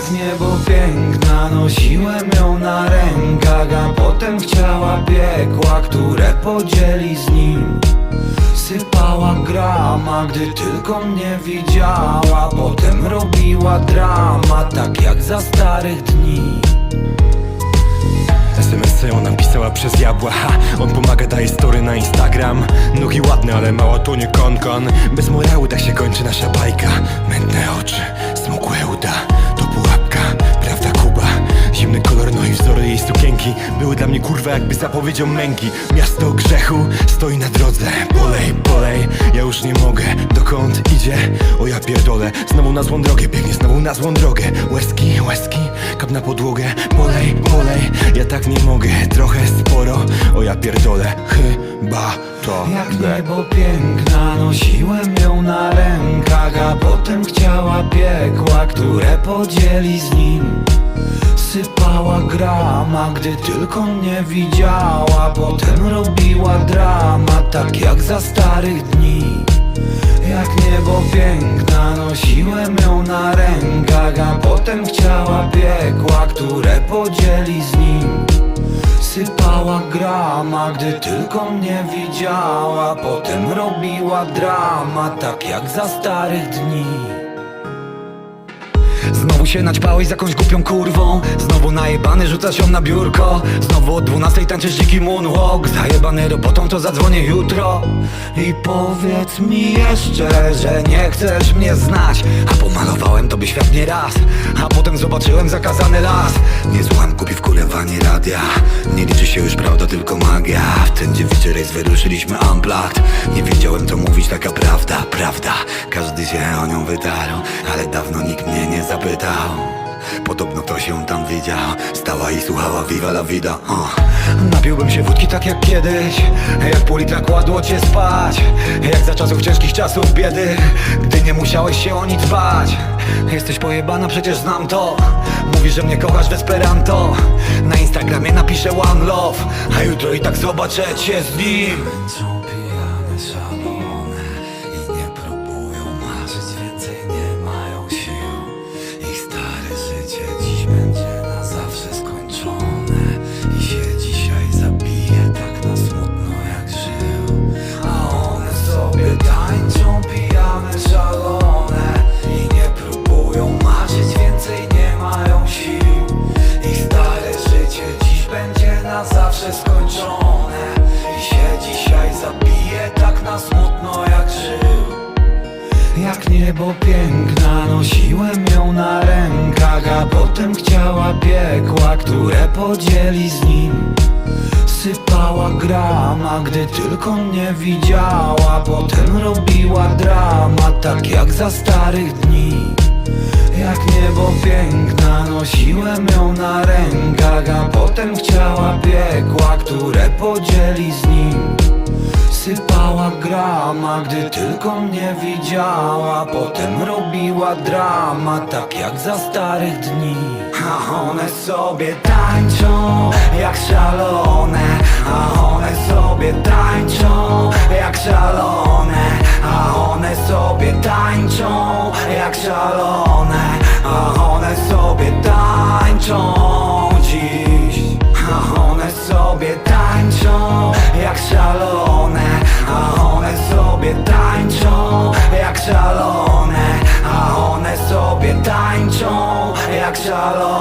Jak niebo piękna, nosiłem ją na rękach A potem chciała piekła, które podzieli z nim. Sypała grama, gdy tylko mnie widziała Potem robiła drama, tak jak za starych dni. SMS-y ona pisała przez jabła ha, On pomaga, daje story na Instagram. Nogi ładne, ale mała to nie konkon. Bez morału tak się kończy nasza bajka. Mętne oczy, smukłe jakby zapowiedzią męki. Miasto grzechu stoi na drodze. Polej, polej, ja już nie mogę. Dokąd idzie? O ja pierdolę. Znowu na złą drogę, biegnie znowu na złą drogę. Łezki, łezki, kap na podłogę. Polej, polej, ja tak nie mogę. Trochę sporo, o ja pierdolę. Chyba to Jak niebo piękna, nosiłem ją na rękach A potem chciała piekła, które podzieli z nim Sypała grama, gdy tylko mnie widziała Potem robiła drama, tak jak za starych dni. Jak niebo piękna, nosiłem ją na rękach A potem chciała piekła, które podzieli z nim. Sypała grama, gdy tylko mnie widziała Potem robiła drama, tak jak za starych dni Znowu się naćpałeś z jakąś głupią kurwą. Znowu najebany rzucasz ją na biurko. Znowu o dwunastej tańczysz dziki moonwalk. Zajebany robotą to zadzwonię jutro. I powiedz mi jeszcze, że nie chcesz mnie znać A pomalowałem tobie świat nie raz A potem zobaczyłem zakazany las. Nie słucham kupi w kulewanie radia. Nie liczy się już prawda, tylko magia. W ten dziewiczy rejs wyruszyliśmy unplugged Nie wiedziałem co mówić, taka prawda, prawda. Każdy się o nią wydarł Ale dawno nikt mnie nie zapytał Podobno ktoś ją tam widział Stała i słuchała Viva la vida. Uh. Napiłbym się wódki tak jak kiedyś Jak pół litra kładło cię spać Jak za czasów ciężkich czasów biedy Gdy nie musiałeś się o nic dbać Jesteś pojebana, przecież znam to. Mówisz, że mnie kochasz w Esperanto. Na Instagramie napiszę one love A jutro i tak zobaczę cię z nim Jak niebo piękna, nosiłem ją na rękach A potem chciała piekła, które podzieli z nim. Sypała grama, gdy tylko mnie widziała. Potem robiła drama, tak jak za starych dni. Jak niebo piękna, nosiłem ją na rękach A potem chciała piekła, które podzieli z nim. Sypała grama, gdy tylko mnie widziała. Potem robiła drama, tak jak za starych dni. A one sobie tańczą, jak szalone. A one sobie tańczą, jak szalone. A one sobie tańczą, jak szalone. A one sobie tańczą dziś. A one sobie tańczą, jak szalone shalom.